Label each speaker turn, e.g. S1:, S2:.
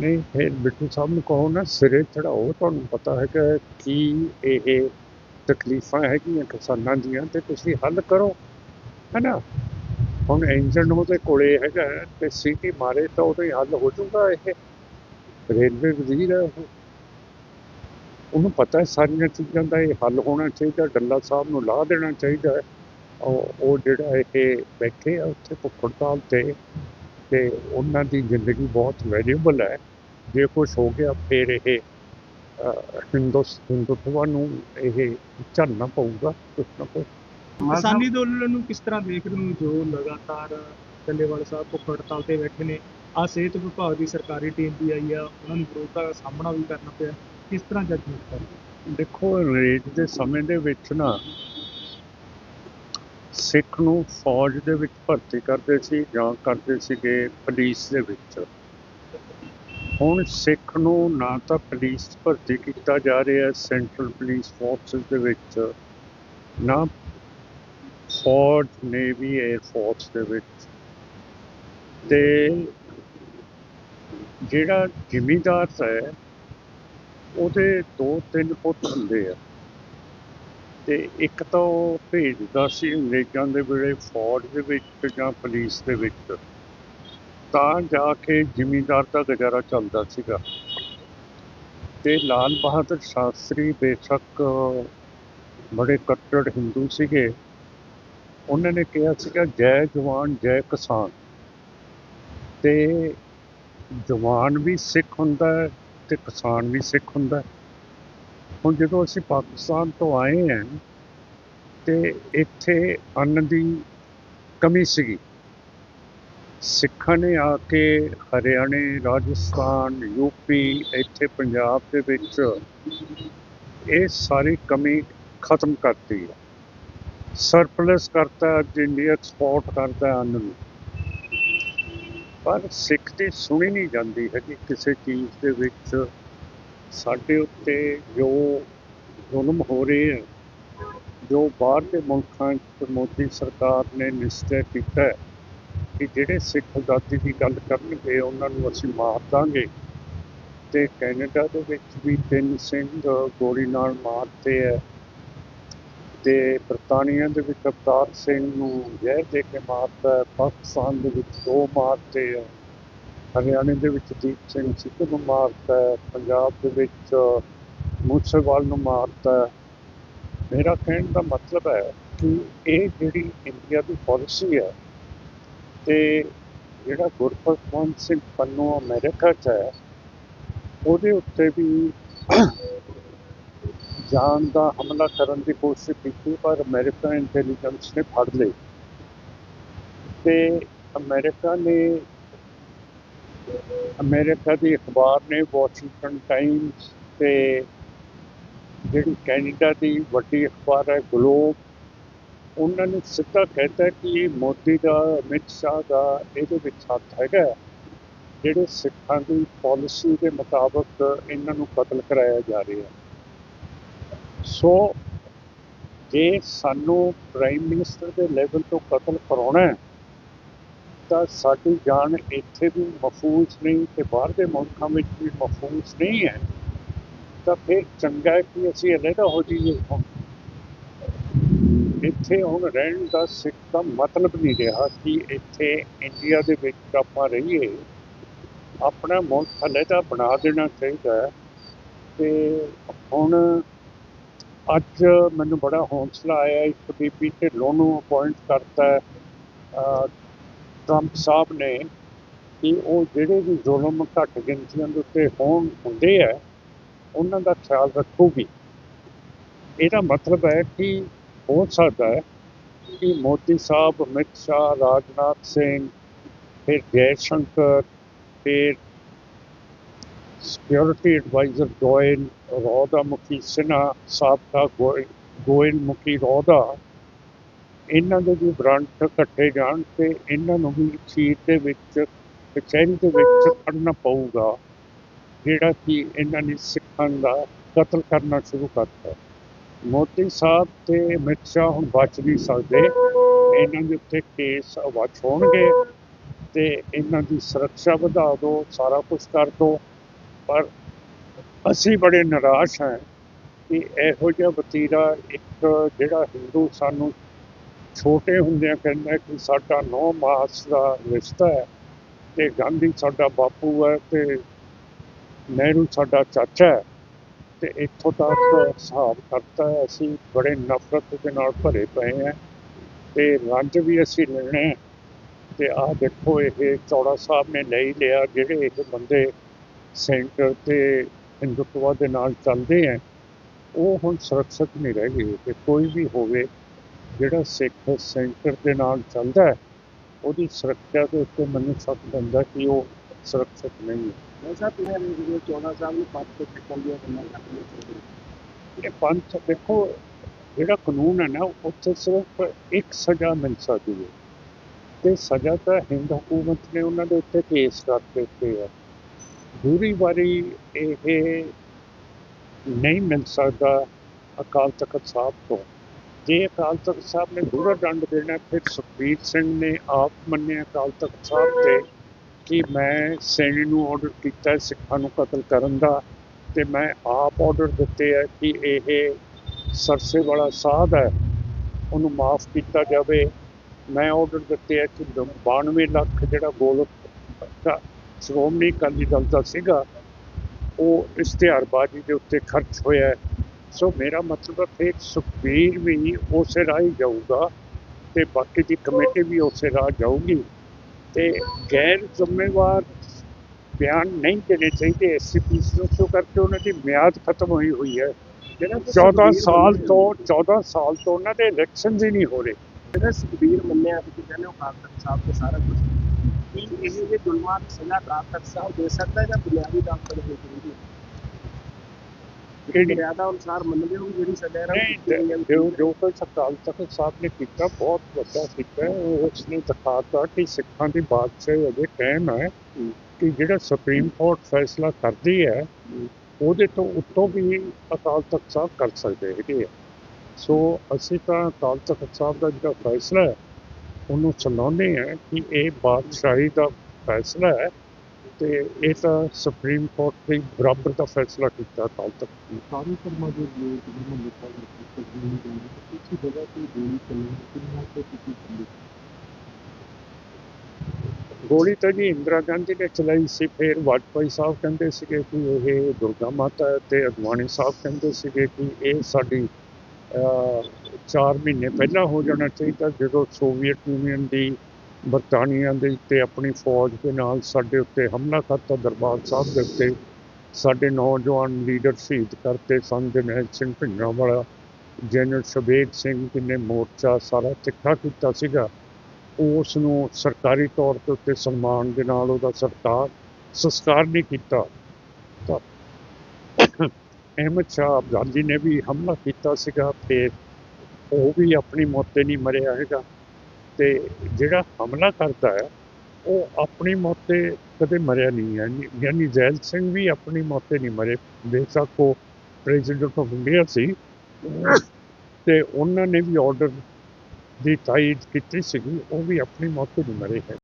S1: ਨਹੀਂ ਫਿਰ ਬਿੱਟੂ ਸਾਹਿਬ ਨੂੰ ਕਹੋ ਨਾ, ਸਿਰੇ ਚੜਾਓ, ਤੁਹਾਨੂੰ ਪਤਾ ਹੈ ਕਿ ਕੀ ਇਹ ਤਕਲੀਫਾਂ ਹੈਗੀਆਂ ਕਿਸਾਨਾਂ ਦੀਆਂ ਤੇ ਤੁਸੀਂ ਹੱਲ ਕਰੋ, ਹੈਨਾ? ਹੁਣ ਇੰਜਨ ਉਹਦੇ ਕੋਲੇ ਹੈਗਾ ਤੇ ਸੀਟੀ ਮਾਰੇ ਤਾਂ ਉਹਦਾ ਹੀ ਹੱਲ ਹੋ ਜਾਊਗਾ ਇਹ। ਰੇਲਵੇ ਵਜ਼ੀਰ ਹੈ ਉਹਨੂੰ ਪਤਾ ਹੈ ਸਾਰੀਆਂ ਚੀਜ਼ਾਂ ਦਾ ਇਹ ਹੱਲ ਹੋਣਾ ਚਾਹੀਦਾ, ਡੱਲਾ ਸਾਹਿਬ ਨੂੰ ਲਾ ਦੇਣਾ ਚਾਹੀਦਾ ਹੈ। ਉਹ ਉਹ ਜਿਹੜਾ ਇਹ ਬੈਠੇ ਆ ਉੱਥੇ ਭੁੱਖ ਹੜਤਾਲ ਤੇ ਤੇ ਉਹਨਾਂ ਦੀ ਜ਼ਿੰਦਗੀ ਬਹੁਤ ਵੈਲਿਊਬਲ ਹੈ। ਜੇ ਕੁਝ ਹੋ ਗਿਆ ਫਿਰ ਇਹ ਹਿੰਦੁਸ ਹਿੰਦੁਤਵਾ ਨੂੰ ਇਹ ਝੱਲਣਾ ਪਊਗਾ ਕੁਛ ਨਾ ਕੁਛ।
S2: ਕਿਸਾਨੀ ਅੰਦੋਲਨ ਨੂੰ ਕਿਸ ਤਰ੍ਹਾਂ ਦੇਖਦੇ ਹੋ? ਜੋ ਲਗਾਤਾਰ ਟੱਲੇਵਾਲ ਸਾਹਿਬ ਭੁੱਖ ਹੜਤਾਲ ਤੇ ਬੈਠੇ ਨੇ ਆ ਸਿਹਤ ਵਿਭਾਗ ਦੀ ਸਰਕਾਰੀ ਟੀਮ ਵੀ ਆਈ ਆ ਉਹਨਾਂ ਨੂੰ ਵਿਰੋਧਤਾ ਦਾ ਸਾਹਮਣਾ ਵੀ ਕਰਨਾ ਪਿਆ ਕਿਸ ਤਰ੍ਹਾਂ ਕਰਦੇ
S1: ਦੇਖੋ ਅੰਗਰੇਜ਼ ਦੇ ਸਮੇਂ ਦੇ ਵਿੱਚ ਨਾ ਸਿੱਖ ਨੂੰ ਫੌਜ ਦੇ ਵਿੱਚ ਭਰਤੀ ਕਰਦੇ ਸੀ ਜਾਂ ਕਰਦੇ ਸੀਗੇ ਪੁਲਿਸ ਦੇ ਵਿੱਚ। ਹੁਣ ਸਿੱਖ ਨੂੰ ਨਾ ਤਾਂ ਪੁਲਿਸ ਭਰਤੀ ਕੀਤਾ ਜਾ ਰਿਹਾ ਸੈਂਟਰਲ ਪੁਲਿਸ ਫੋਰਸਸ ਦੇ ਵਿੱਚ, ਨਾ ਫੌਜ, ਨੇਵੀ 에ਅਰ ਫੋਰਸ ਦੇ ਵਿੱਚ। ਤੇ ਜਿਹੜਾ ਜ਼ਿਮੀਦਾਰ ਹੈ, ਉਹਦੇ ਦੋ ਤਿੰਨ ਪੁੱਤ ਹੁੰਦੇ ਆ। ਤੇ ਇੱਕ ਤਾਂ ਉਹ ਭੇਜਦਾ ਸੀ ਅੰਗਰੇਜ਼ਾਂ ਦੇ ਵੇਲੇ ਫੌਜ ਦੇ ਵਿੱਚ ਜਾਂ ਪੁਲਿਸ ਦੇ ਵਿੱਚ। ਤਾਂ ਜਾ ਕੇ ਜ਼ਿਮੀਂਦਾਰ ਦਾ ਗੁਜ਼ਾਰਾ ਚੱਲਦਾ ਸੀਗਾ। ਤੇ ਲਾਲ ਬਹਾਦਰ ਸ਼ਾਸਤਰੀ ਬੇਸ਼ੱਕ ਬੜੇ ਕੱਟੜ ਹਿੰਦੂ ਸੀਗੇ। ਉਹਨਾਂ ਨੇ ਕਿਹਾ ਸੀਗਾ, ਜੈ ਜਵਾਨ, ਜੈ ਕਿਸਾਨ। ਤੇ ਜਵਾਨ ਵੀ ਸਿੱਖ ਹੁੰਦਾ ਹੈ ਤੇ ਕਿਸਾਨ ਵੀ ਸਿੱਖ ਹੁੰਦਾ ਹੁਣ ਜਦੋਂ ਅਸੀਂ ਪਾਕਿਸਤਾਨ ਤੋਂ ਆਏ ਹਾਂ ਤੇ ਇੱਥੇ ਅੰਨ ਦੀ ਕਮੀ ਸੀਗੀ। ਸਿੱਖਾਂ ਨੇ ਆ ਕੇ ਹਰਿਆਣੇ, ਰਾਜਸਥਾਨ ਯੂਪੀ ਇੱਥੇ ਪੰਜਾਬ ਦੇ ਵਿੱਚ ਇਹ ਸਾਰੀ ਕਮੀ ਖਤਮ ਕਰਤੀ ਹੈ। ਸਰਪਲਸ ਕਰਤਾ ਅੱਜ ਇੰਡੀਆ ਐਕਸਪੋਰਟ ਕਰਦਾ ਅੰਨ ਨੂੰ। ਪਰ ਸਿੱਖ ਦੀ ਸੁਣੀ ਨਹੀਂ ਜਾਂਦੀ ਹੈਗੀ ਕਿਸੇ ਚੀਜ਼ ਦੇ ਵਿੱਚ। ਸਾਡੇ ਉੱਤੇ ਜੋ ਜ਼ੁਲਮ ਹੋ ਰਹੇ ਹੈ ਜੋ ਬਾਹਰ ਦੇ ਮੁਲਕਾਂ 'ਚ ਮੋਦੀ ਸਰਕਾਰ ਨੇ ਨਿਸ਼ਚੈ ਕੀਤਾ ਹੈ ਕਿ ਜਿਹੜੇ ਸਿੱਖ ਆਜ਼ਾਦੀ ਦੀ ਗੱਲ ਕਰਨਗੇ, ਉਹਨਾਂ ਨੂੰ ਅਸੀਂ ਮਾਰ ਦਾਂਗੇ। ਤੇ ਕੈਨੇਡਾ ਦੇ ਵਿੱਚ ਵੀ ਤਿੰਨ ਸਿੰਘ ਗੋਲੀ ਨਾਲ ਮਾਰਤੇ ਹੈ ਤੇ ਬਰਤਾਨੀਆ ਦੇ ਵਿੱਚ ਅਵਤਾਰ ਸਿੰਘ ਨੂੰ ਜ਼ਹਿਰ ਦੇ ਕੇ ਮਾਰਤਾ ਪਾਕਿਸਤਾਨ ਦੇ ਵਿੱਚ ਦੋ ਮਾਰਤੇ ਹੈ ਹਰਿਆਣੇ ਦੇ ਵਿੱਚ ਦੀਪ ਸਿੰਘ ਸਿੱਧੂ ਨੂੰ ਮਾਰਤਾ ਪੰਜਾਬ ਦੇ ਵਿੱਚ ਮੂਸੇਵਾਲ ਨੂੰ ਮਾਰਤਾ ਮੇਰਾ ਕਹਿਣ ਦਾ ਮਤਲਬ ਹੈ ਕਿ ਇਹ ਜਿਹੜੀ ਇੰਡੀਆ ਦੀ ਪਾਲਿਸੀ ਹੈ ਤੇ ਜਿਹੜਾ ਗੁਰਪ੍ਰਵੰਤ ਸਿੰਘ ਪੰਨੂ ਅਮਰੀਕਾ 'ਚ ਹੈ, ਉਹਦੇ ਉੱਤੇ ਵੀ ਜਾਨ ਦਾ ਹਮਲਾ ਕਰਨ ਦੀ ਕੋਸ਼ਿਸ਼ ਕੀਤੀ, ਪਰ ਅਮਰੀਕਨ ਇੰਟੈਲੀਜੈਂਸ ਨੇ ਫੜ ਲਈ ਤੇ ਅਮਰੀਕਾ ਨੇ ਅਮਰੀਕਾ ਦੀ ਅਖਬਾਰ ਨੇ ਵਾਸ਼ਿੰਗਟਨ ਟਾਈਮਸ ਤੇ ਜਿਹੜੀ ਕੈਨੇਡਾ ਦੀ ਵੱਡੀ ਅਖਬਾਰ ਹੈ ਗਲੋਬ ਉਹਨਾਂ ਨੇ ਸਿੱਧਾ ਕਹਿਤਾ ਕਿ ਮੋਦੀ ਦਾ, ਅਮਿਤ ਸ਼ਾਹ ਦਾ ਇਹਦੇ ਵਿੱਚ ਹੱਥ ਹੈਗਾ ਜਿਹੜੇ ਸਿੱਖਾਂ ਦੀ ਪਾਲਿਸੀ ਦੇ ਮੁਤਾਬਕ ਇਹਨਾਂ ਨੂੰ ਕਤਲ ਕਰਾਇਆ ਜਾ ਰਿਹਾ ਸੋ ਜੇ ਸਾਨੂੰ ਪ੍ਰਾਈਮ ਮਿਨਿਸਟਰ ਦੇ ਲੈਵਲ ਤੋਂ ਕਤਲ ਕਰਾਉਣਾ ਹੈ ਤਾਂ ਸਾਡੀ ਜਾਨ ਇੱਥੇ ਵੀ ਮਹਫੂਜ਼ ਨਹੀਂ ਤੇ ਬਾਹਰ ਦੇ ਮੁਲਕਾਂ ਵਿੱਚ ਵੀ ਮਹਫੂਜ਼ ਨਹੀਂ ਹੈ। ਤਾਂ ਫਿਰ ਚੰਗਾ ਹੈ ਕਿ ਅਸੀਂ ਅਲੱਗਾ ਹੋ ਜਾਈਏ ਇੱਥੇ ਹੁਣ ਰਹਿਣ ਦਾ ਸਿੱਖ ਦਾ ਮਤਲਬ ਨਹੀਂ ਰਿਹਾ ਕਿ ਇੱਥੇ ਇੰਡੀਆ ਦੇ ਵਿੱਚ ਆਪਾਂ ਰਹੀਏ। ਆਪਣਾ ਮੁਲਕ ਅਲੱਗਾ ਬਣਾ ਦੇਣਾ ਚਾਹੀਦਾ ਹੈ। ਤੇ ਹੁਣ ਅੱਜ ਮੈਨੂੰ ਬੜਾ ਹੌਂਸਲਾ ਆਇਆ, ਇੱਕ ਬੀਬੀ ਢਿੱਲੋਂ ਨੂੰ ਅਪਾਇੰਟ ਕਰਤਾ ਟਰੰਪ ਸਾਹਿਬ ਨੇ ਕਿ ਉਹ ਜਿਹੜੇ ਵੀ ਜ਼ੁਲਮ ਘੱਟ ਗਿਣਤੀਆਂ ਦੇ ਉੱਤੇ ਹੋਣ ਹੁੰਦੇ ਆ, ਉਹਨਾਂ ਦਾ ਖਿਆਲ ਰੱਖੂਗੀ। ਇਹਦਾ ਮਤਲਬ ਹੈ ਕਿ ਹੋ ਸਕਦਾ ਹੈ ਕਿ ਮੋਦੀ ਸਾਹਿਬ, ਅਮਿਤ ਸ਼ਾਹ, ਰਾਜਨਾਥ ਸਿੰਘ, ਫਿਰ ਜੈ ਸ਼ੰਕਰ ਫਿਰ ਸਿਕਿਉਰਿਟੀ ਐਡਵਾਈਜ਼ਰ ਗੋਇਲ ਰੌਦਾ ਮੁਖੀ ਸਿਨਹਾ, ਸਾਬਕਾ ਗੋਇਲ ਗੋਇਲ ਮੁਖੀ ਰੌਦਾ ਇਹਨਾਂ ਦੇ ਵੀ ਬ੍ਰਾਂਟ ਇਕੱਠੇ ਜਾਣ ਤੇ ਇਹਨਾਂ ਨੂੰ ਵੀ ਅਖੀਰ ਦੇ ਵਿੱਚ, ਕਚਹਿਰੀ ਦੇ ਵਿੱਚ ਖੜਨਾ ਪਊਗਾ, ਜਿਹੜਾ ਕਿ ਇਹਨਾਂ ਨੇ ਸਿੱਖਾਂ ਦਾ ਕਤਲ ਕਰਨਾ ਸ਼ੁਰੂ ਕਰਤਾ। ਮੋਦੀ ਸਾਹਿਬ ਤੇ ਅਮਿਤ ਸ਼ਾਹ ਹੁਣ ਬਚ ਨਹੀਂ ਸਕਦੇ। ਇਹਨਾਂ ਦੇ ਉੱਤੇ ਕੇਸ ਅਵਾਜ ਹੋਣਗੇ ਤੇ ਇਹਨਾਂ ਦੀ ਸੁਰੱਖਿਆ ਵਧਾ ਦਿਓ, ਸਾਰਾ ਕੁਝ ਕਰ ਦਿਓ। ਪਰ ਅਸੀਂ ਬੜੇ ਨਿਰਾਸ਼ ਹਾਂ ਕਿ ਇਹੋ ਜਿਹਾ ਵਤੀਰਾ ਇੱਕ ਜਿਹੜਾ ਹਿੰਦੂ ਸਾਨੂੰ ਛੋਟੇ ਹੁੰਦਿਆਂ ਕਹਿੰਦਾ ਕਿ ਸਾਡਾ ਨੌ ਮਾਸ ਦਾ ਰਿਸ਼ਤਾ ਹੈ ਤੇ ਗਾਂਧੀ ਸਾਡਾ ਬਾਪੂ ਹੈ ਤੇ ਨਹਿਰੂ ਸਾਡਾ ਚਾਚਾ ਹੈ ਤੇ ਇੱਥੋਂ ਤੱਕ ਹਿਸਾਬ ਕਰਤਾ ਅਸੀਂ ਬੜੇ ਨਫ਼ਰਤ ਦੇ ਨਾਲ ਭਰੇ ਪਏ ਹਾਂ ਤੇ ਰੰਜ ਵੀ ਅਸੀਂ ਲੈਣੇ ਹੈ ਤੇ ਆਹ ਦੇਖੋ, ਇਹ ਚੌੜਾ ਸਾਹਿਬ ਨੇ ਲੈ ਲਿਆ, ਜਿਹੜੇ ਇਹ ਬੰਦੇ ਸੈਂਟਰ ਤੇ ਹਿੰਦੂਤਵਾ ਦੇ ਨਾਲ ਚੱਲਦੇ ਹੈ ਉਹ ਹੁਣ ਸੁਰੱਖਿਅਤ ਨਹੀਂ ਰਹਿ ਗਏ, ਤੇ ਕੋਈ ਵੀ ਹੋਵੇ ਜਿਹੜਾ ਸਿੱਖ ਸੈਂਟਰ ਦੇ ਨਾਲ ਚੱਲਦਾ ਹੈ ਉਹਦੀ ਸੁਰੱਖਿਆ ਦੇ ਉੱਤੇ ਮੈਨੂੰ ਸ਼ੱਕ ਪੈਂਦਾ ਕਿ ਉਹ ਸੁਰੱਖਿਅਤ ਨਹੀਂ ਹੈ।
S2: ਮੈਂ ਸਾਹਿਬ ਤੁਸੀਂ ਇਹ ਵੀਡੀਓ 14 ਸਾਹਿਬ ਨੂੰ ਪੱਤ ਤੇ ਚੱਕਣ ਦੀਆਂ ਗੱਲਾਂ ਕਰਦੇ ਹੋ।
S1: ਇਹ ਪੰਥ ਦੇਖੋ ਜਿਹੜਾ ਕਾਨੂੰਨ ਹੈ ਨਾ ਉੱਥੇ ਸਿਰਫ ਇੱਕ ਸਜ਼ਾ ਮਿਲ ਸਕਦੀ ਹੈ। ਤੇ ਸਜ਼ਾ ਤਾਂ ਹਿੰਦ ਹਕੂਮਤ ਨੇ ਉਹਨਾਂ ਦੇ ਉੱਤੇ ਕੇਸ ਕਰ ਦਿੱਤੇ ਆ। ਦੂਰੀ ਵਾਰੀ ਇਹ ਨਹੀਂ ਮਿਲ ਸਕਦਾ ਅਕਾਲ ਤਖਤ ਸਾਹਿਬ ਤੋਂ। ਜੇ ਅਕਾਲ ਤਖਤ ਸਾਹਿਬ ਨੇ ਦੂਰਾ ਦੰਡ ਦੇਣਾ, ਫਿਰ ਸੁਖਬੀਰ ਸਿੰਘ ਨੇ ਆਪ ਮੰਨਿਆ ਅਕਾਲ ਤਖਤ ਸਾਹਿਬ ਤੇ ਕਿ ਮੈਂ ਸੈਣੀ ਨੂੰ ਆਰਡਰ ਕੀਤਾ, ਸਿੱਖਾਂ ਨੂੰ ਕਤਲ ਕਰਨ ਦਾ ਤੇ ਮੈਂ ਆਪ ਆਰਡਰ ਦਿੱਤੇ ਹੈ ਕਿ ਇਹ ਸਰਸੇ ਵਾਲਾ ਸਾਧ ਹੈ, ਉਹਨੂੰ ਮਾਫ ਕੀਤਾ ਜਾਵੇ। ਮੈਂ ਆਰਡਰ ਦਿੱਤੇ ਹੈ ਕਿ 92 ਲੱਖ ਜਿਹੜਾ ਗੋਲਕ ਸ਼੍ਰੋਮਣੀ ਅਕਾਲੀ ਦਲ ਦਾ ਸੀਗਾ, ਉਹ ਇਸ਼ਤਿਹਾਰਬਾਜ਼ੀ ਦੇ ਉੱਤੇ ਖਰਚ ਹੋਇਆ ਸੋ ਮੇਰਾ ਮਤਲਬ ਹੈ ਫਿਰ ਸੁਖਬੀਰ ਵੀ ਉਸੇ ਰਾਹ ਹੀ ਜਾਊਗਾ ਤੇ ਬਾਕੀ ਦੀ ਕਮੇਟੀ ਵੀ ਉਸੇ ਰਾਹ ਜਾਊਗੀ। ਤੇ ਗੈਰ ਜ਼ਿੰਮੇਵਾਰ ਬਿਆਨ ਨਹੀਂ ਦੇਣੇ ਚਾਹੀਦੇ ਐਸਸੀਪੀਸ ਨੂੰ ਕਿਉਂ ਕਰਕੇ ਉਹਨਾਂ ਦੀ ਮਿਆਦ ਖਤਮ ਹੋਈ ਹੋਈ ਹੈ।
S2: ਜਿਹੜਾ
S1: 14 ਸਾਲ ਤੋਂ 14 ਸਾਲ ਤੋਂ ਉਹਨਾਂ ਦੇ ਇਲੈਕਸ਼ਨਸ ਹੀ ਨਹੀਂ ਹੋ ਰਹੇ।
S2: ਜਿਹੜਾ ਸੁਖਬੀਰ ਮੰਨਿਆ ਤੁਸੀਂ ਕਹਿੰਦੇ ਹੋ ਅਕਾਲ ਤਖਤ ਸਾਹਿਬ ਤੇ ਸਾਰਾ ਕੁਝ ਕੀ ਇਹ ਜੇ ਜ਼ੁਲਮਾਂ ਦੀ ਸਜ਼ਾ ਅਕਾਲ ਤਖਤ ਸਾਹਿਬ ਦੇ ਸਕਦਾ ਹੈ ਜਾਂ ਬੁਨਿਆਦੀ ਤੌਰ ਤੇ ਦੇ ਸਕਦਾ
S1: ਕਿਹੜੀ?
S2: ਮਰਿਆਦਾ ਅਨੁਸਾਰ ਮੰਨਦੇ ਹੋ ਵੀ ਜਿਹੜੀ ਸਜ਼ਾ ਹੈ ਨਾ ਉਹ
S1: ਨਹੀਂ
S2: ਕੀਤੀ ਗਈ ਹੈ।
S1: ਜੋ ਜੋ ਕੁਝ ਅਕਾਲ ਤਖਤ ਸਾਹਿਬ ਨੇ ਕੀਤਾ ਬਹੁਤ ਵੱਡਾ ਕੀਤਾ ਹੈ। ਉਹ ਉਸ ਨੇ ਦਿਖਾਤਾ ਕਿ ਸਿੱਖਾਂ ਦੀ ਬਾਦਸ਼ਾਹੀ ਅਜੇ ਕਾਇਮ ਹੈ ਕਿ ਜਿਹੜਾ ਸੁਪਰੀਮ ਕੋਰਟ ਫੈਸਲਾ ਕਰਦੀ ਹੈ ਉਹਦੇ ਤੋਂ ਉੱਤੋਂ ਵੀ ਅਕਾਲ ਤਖਤ ਸਾਹਿਬ ਕਰ ਸਕਦੇ ਹੈਗੇ ਆ ਸੋ ਅਸੀਂ ਤਾਂ ਅਕਾਲ ਤਖਤ ਸਾਹਿਬ ਦਾ ਜਿਹੜਾ ਫੈਸਲਾ ਹੈ ਉਹਨੂੰ ਸੁਣਾਉਂਦੇ ਹਾਂ ਕਿ ਇਹ ਬਾਦਸ਼ਾਹੀ ਦਾ ਫੈਸਲਾ ਹੈ ਤੇ ਇਹ ਤਾਂ ਸੁਪਰੀਮ ਕੋਰਟ ਦੇ ਬਰਾਬਰ ਦਾ ਫੈਸਲਾ ਕੀਤਾ ਤਖਤ ਨੇ
S2: ਸਾਰੀ ਧਰਮਾਂ ਦੇ ਲੋਕ ਜਿਹਨਾਂ ਲੋਕਾਂ ਨੂੰ ਤਕਲੀਫ ਦਿੰਦੇ ਕਿਸੇ ਜਗ੍ਹਾ ਤੇ ਗੋਲੀ ਚੱਲਣ ਕਿੰਨਾ ਤੇ ਤੁਸੀਂ ਕਹਿੰਦੇ
S1: ਗੋਲੀ ਤਾਂ ਜੀ ਇੰਦਰਾ ਗਾਂਧੀ ਨੇ ਚਲਾਈ ਸੀ ਫਿਰ ਵਾਜਪਾਈ ਸਾਹਿਬ ਕਹਿੰਦੇ ਸੀਗੇ ਕਿ ਇਹ ਦੁਰਗਾ ਮਾਤਾ ਤੇ ਅਦਵਾਨੀ ਸਾਹਿਬ ਕਹਿੰਦੇ ਸੀਗੇ ਕਿ ਇਹ ਸਾਡੀ 4 ਮਹੀਨੇ ਪਹਿਲਾਂ ਹੋ ਜਾਣਾ ਚਾਹੀਦਾ ਜਦੋਂ ਸੋਵੀਅਤ ਯੂਨੀਅਨ ਦੀ ਬਰਤਾਨੀਆ ਦੇ ਉੱਤੇ ਆਪਣੀ ਫੌਜ ਦੇ ਨਾਲ ਸਾਡੇ ਉੱਤੇ ਹਮਲਾ ਕਰਤਾ, ਦਰਬਾਰ ਸਾਹਿਬ ਦੇ ਉੱਤੇ ਸਾਡੇ ਨੌਜਵਾਨ ਲੀਡਰ ਸ਼ਹੀਦ ਕਰਤੇ ਸਨ ਜਨੈਲ ਸਿੰਘ ਭਿੰਡਰਾਂਵਾਲਾ, ਜਨਰਲ ਸ਼ਬੇਗ ਸਿੰਘ ਜੀ ਨੇ ਮੋਰਚਾ ਸਾਰਾ ਤਿੱਖਾ ਕੀਤਾ ਸੀਗਾ ਉਸ ਨੂੰ ਸਰਕਾਰੀ ਤੌਰ ਤੇ ਉੱਤੇ ਸਨਮਾਨ ਦੇ ਨਾਲ ਉਹਦਾ ਸਰਕਾਰ ਸੰਸਕਾਰ ਨਹੀਂ ਕੀਤਾ। ਤਾਂ ਅਹਿਮਦ ਸ਼ਾਹ ਅਬਦਾਲੀ ਨੇ ਵੀ ਹਮਲਾ ਕੀਤਾ ਸੀਗਾ ਫਿਰ ਉਹ ਵੀ ਆਪਣੀ ਮੌਤ ਤੇ ਨਹੀਂ ਮਰਿਆ ਹੈਗਾ। ਤੇ ਜਿਹੜਾ ਹਮਲਾ ਕਰਦਾ ਹੈ, ਉਹ ਆਪਣੀ ਮੌਤ ਤੇ ਕਦੇ ਮਰਿਆ ਨਹੀਂ ਹੈ। ਯਾਨੀ- ਜ਼ੈਲ ਸਿੰਘ ਵੀ ਆਪਣੀ ਮੌਤ ਤੇ ਨਹੀਂ ਮਰੇ। ਬੇਸ਼ੱਕ ਉਹ ਪ੍ਰੈਜ਼ੀਡੈਂਟ ਆਫ ਇੰਡੀਆ ਸੀ। ਤੇ ਉਹਨਾਂ ਨੇ ਵੀ ਆਰਡਰ ਦੀ ਤਾਇਦ ਕੀਤੀ ਸੀਗੀ, ਉਹ ਵੀ ਆਪਣੀ ਮੌਤ ਨਹੀਂ ਮਰੇ ਹੈ।